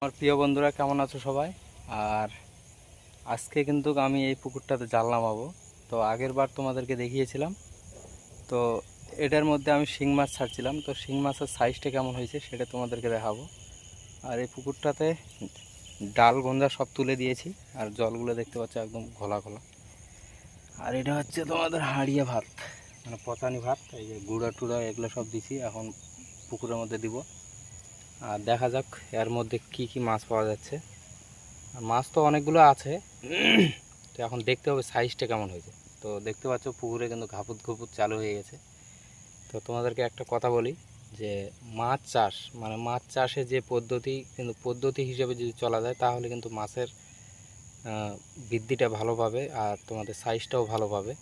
আমার প্রিয় বন্ধুরা, কেমন আছো সবাই? আর আজকে কিন্তু আমি এই পুকুরটাতে জাল নামাবো। তো আগের বার তোমাদেরকে দেখিয়েছিলাম। তো এটার মধ্যে আমি শিং মাছ ছাড়ছিলাম। তো শিং মাছের সাইজটা কেমন হয়েছে সেটা তোমাদেরকে দেখাবো। আর এই পুকুরটাতে ডাল গঞ্জা সব তুলে দিয়েছি আর জলগুলো দেখতে পাচ্ছ একদম ঘোলা ঘোলা। আর এটা হচ্ছে তোমাদের হাড়িয়া ভাত। মানে পচানি ভাত এই যে গুঁড়া টুড়া এগুলো সব দিছি এখন পুকুরের মধ্যে দিব। আর দেখা যাক এর মধ্যে কি কি মাছ পাওয়া যাচ্ছে। আর মাছ তো অনেকগুলো আছে তো এখন দেখতে হবে সাইজটা কেমন হয়েছে। তো দেখতে পাচ্ছ পুকুরে কিন্তু ঘাপুত ঘুপুত চালু হয়ে গেছে। তো তোমাদেরকে একটা কথা বলি যে মাছ চাষ মানে মাছ চাষে যে পদ্ধতি, কিন্তু পদ্ধতি হিসেবে যদি চলা যায়, তাহলে কিন্তু মাছের বৃদ্ধিটা ভালো পাবে আর তোমাদের সাইজটাও ভালো পাবে।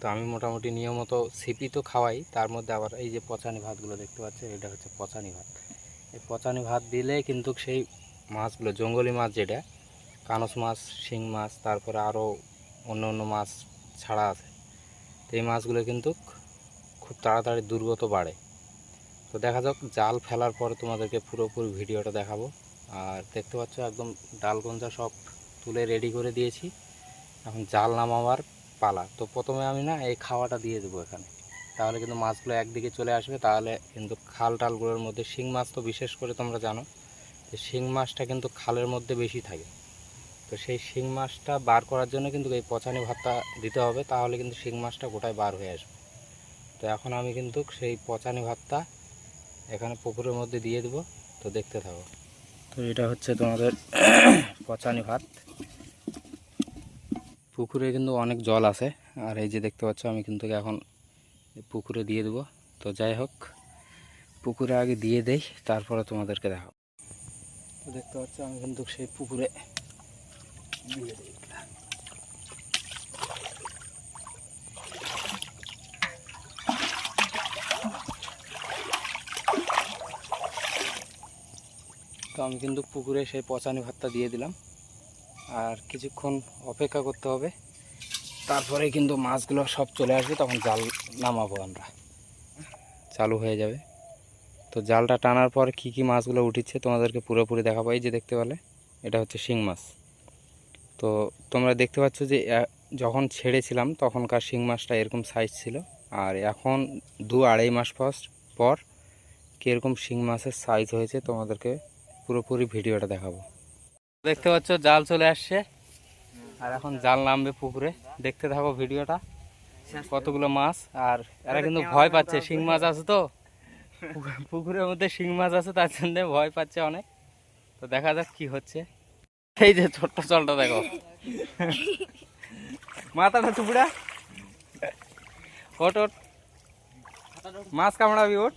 তো আমি মোটামুটি নিয়মিত সিপি তো খাওয়াই, তার মধ্যে আবার এই যে পচানি ভাতগুলো দেখতে পাচ্ছ, এটা হচ্ছে পচানি ভাত। এই পচানি ভাত দিলে কিন্তু সেই মাছগুলো, জঙ্গলি মাছ যেটা, কানস মাছ, শিং মাছ, তারপরে আরও অন্য অন্য মাছ ছাড়া আছে। তো এই মাছগুলো কিন্তু খুব তাড়াতাড়ি দুর্গত বাড়ে। তো দেখা যাক, জাল ফেলার পরে তোমাদেরকে পুরোপুরি ভিডিওটা দেখাবো। আর দেখতে পাচ্ছ একদম ডালগঞ্জা সব তুলে রেডি করে দিয়েছি। এখন জাল নামাবার পালা। তো প্রথমে আমি না এই খাওয়াটা দিয়ে দেবো এখানে। তাহলে কিন্তু মাছগুলো একদিকে চলে আসবে। তাহলে কিন্তু খাল টালগুলোর মধ্যে শিং মাছ তো বিশেষ করে তোমরা জানো। যে শিং মাছটা কিন্তু খালের মধ্যে বেশি থাকে। তো সেই শিং মাছটা বার করার জন্য কিন্তু এই পচানি ভাতটা দিতে হবে। তাহলে কিন্তু শিং মাছটা গোটায় বার হয়ে আসবে। তো এখন আমি কিন্তু সেই পচানি ভাতটা এখানে পুকুরের মধ্যে দিয়ে দেবো, তো দেখতে থাকো। তো এটা হচ্ছে তোমাদের পচানি ভাত। পুকুরে কিন্তু অনেক জল আছে, আর এই যে দেখতে পাচ্ছ আমি কিন্তু এখন পুকুরে দিয়ে দেবো। তো যাই হোক, পুকুরে আগে দিয়ে দেই, তারপরে তোমাদেরকে দেখাবো। তো দেখতে পাচ্ছ আমি কিন্তু সেই পুকুরে দিয়ে দিই আমি কিন্তু পুকুরে সেই পচানি ভাতটা দিয়ে দিলাম। আর কিছুক্ষণ অপেক্ষা করতে হবে। তারপরে কিন্তু মাছগুলো সব চলে আসবে, তখন জাল নামাবো আমরা। চালু হয়ে যাবে। তো জালটা টানার পর কি কি মাছগুলো উঠিচ্ছে তোমাদেরকে পুরোপুরি দেখাবো। এই যে দেখতে পেলে, এটা হচ্ছে শিং মাছ। তো তোমরা দেখতে পাচ্ছ যে যখন ছেড়েছিলাম, তখনকার শিং মাছটা এরকম সাইজ ছিল। আর এখন দু আড়াই মাস পর কীরকম শিং মাছের সাইজ হয়েছে তোমাদেরকে পুরোপুরি ভিডিওটা দেখাবো। দেখতে পাচ্ছ, জাল চলে আসছে। আর এখন জাল নামবে পুকুরে। দেখতে থাকো ভিডিওটা, কতগুলো মাছ। আর এরা কিন্তু ভয় পাচ্ছে, শিং মাছ আছে তো। পুকুরের মধ্যে শিং মাছ আছে, তার জন্য ভয় পাচ্ছে অনেক। তো দেখা যাক কি হচ্ছে। এই যে ছোট্ট জলটা দেখো। মাথাটা টুকরা? ওট ওট। মাছ কামড়াবি, ওট।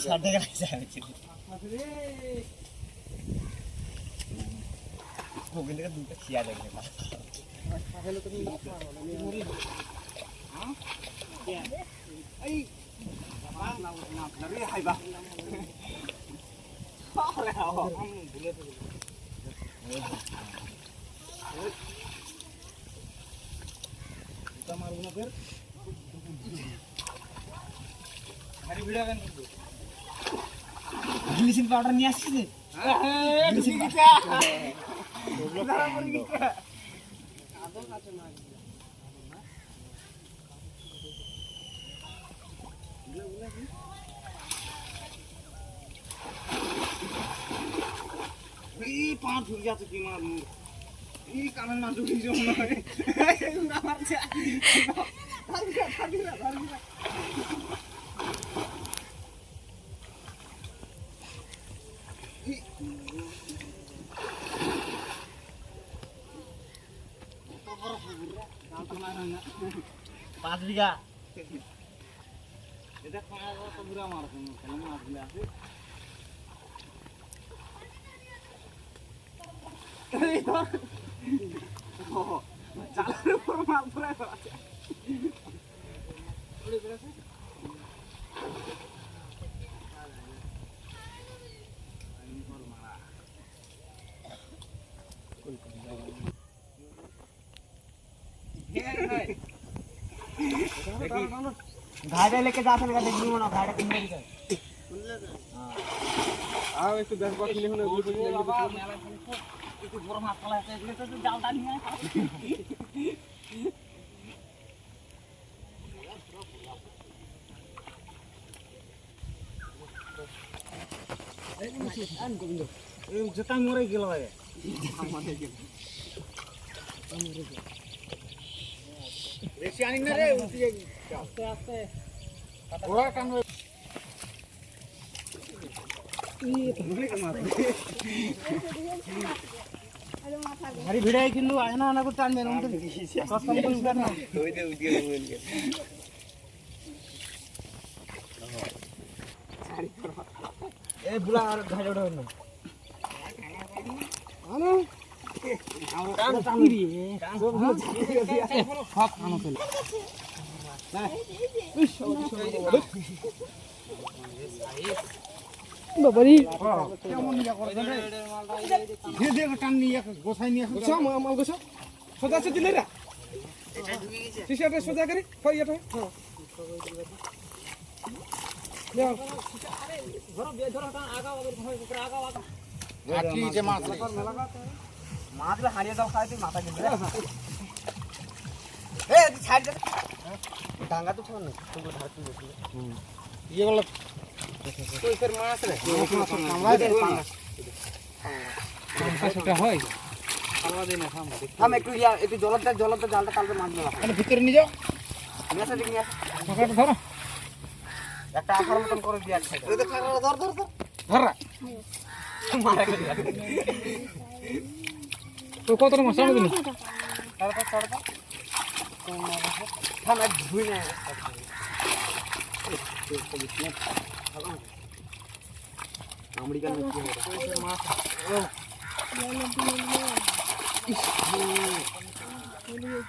সাথে গেছে ওখান থেকে দুটো খিয়া দেখবে ব্লিচিং পাউডার নিয়ে আসছিস রে? ব্লিচিং এই পা ঢুকে যাচ্ছে কি মার মুখ এই কানের মাছ ঢুকে যাচ্ছে মনে হয় এই আমার যা ধরবি না, ধরবি না, ধরবি না। পাঁচ বিঘা। এটা পাঁচ বছর বুড়া মাছ মাছগুলো আছে ধর। ও, জালের উপর মাছ ধরে আছে। উড়ে বেড়াচ্ছে? ভাইটা লেকে যাচ্ছে না দেখবি মনে ভাইটা কিনবে আও একটু দেখ বাকি নিয়ে হলে একটু বড় মাছ পালা আছে এগুলো তো জালটা নিয়ে আয়। এই জোতা মরে গেল ভাই বেশি আনি না রে উঠে যাবি আস্তে আস্তে ওরা কাম ভারী ভিড়াই কিন্তু আয়না আনা করতে আনবে এই বুলা আর ঘাড়ে ওঠে না। আনো। কান কান বাবারি। কেমন ইয়া করে ধীরে ধীরে টান নিয়ে গোসাই নিয়ে গোছা মাল গোছা সোজা আছে দিলে রা টিশার্টে সোজা করি কই এটা মাছগুলো হারিয়ে দাও খাই মাথা কিনবে এ ছাড় দে। ডাঙ্গা তো ইয়ে হয় ভিতরে নিয়ে যাও। ধরো। একটা আখার মতন করে দিয়ে ধর ধর ধর ধর। ধরা। তো কত মাছ আনবে দিন তারপর সরটা থাম এক ধুই না আমেরিকান মাছ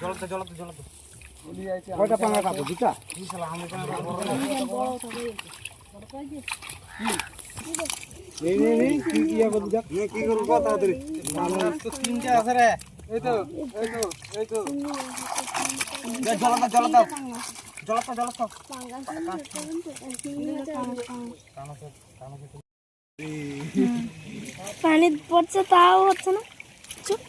জলতে জলতে জলতে কয়টা এই তো এই তো এই তো এই তো জলতা জলতা জলতা খাও পানি পড়ছে তাও হচ্ছে না। চুপ।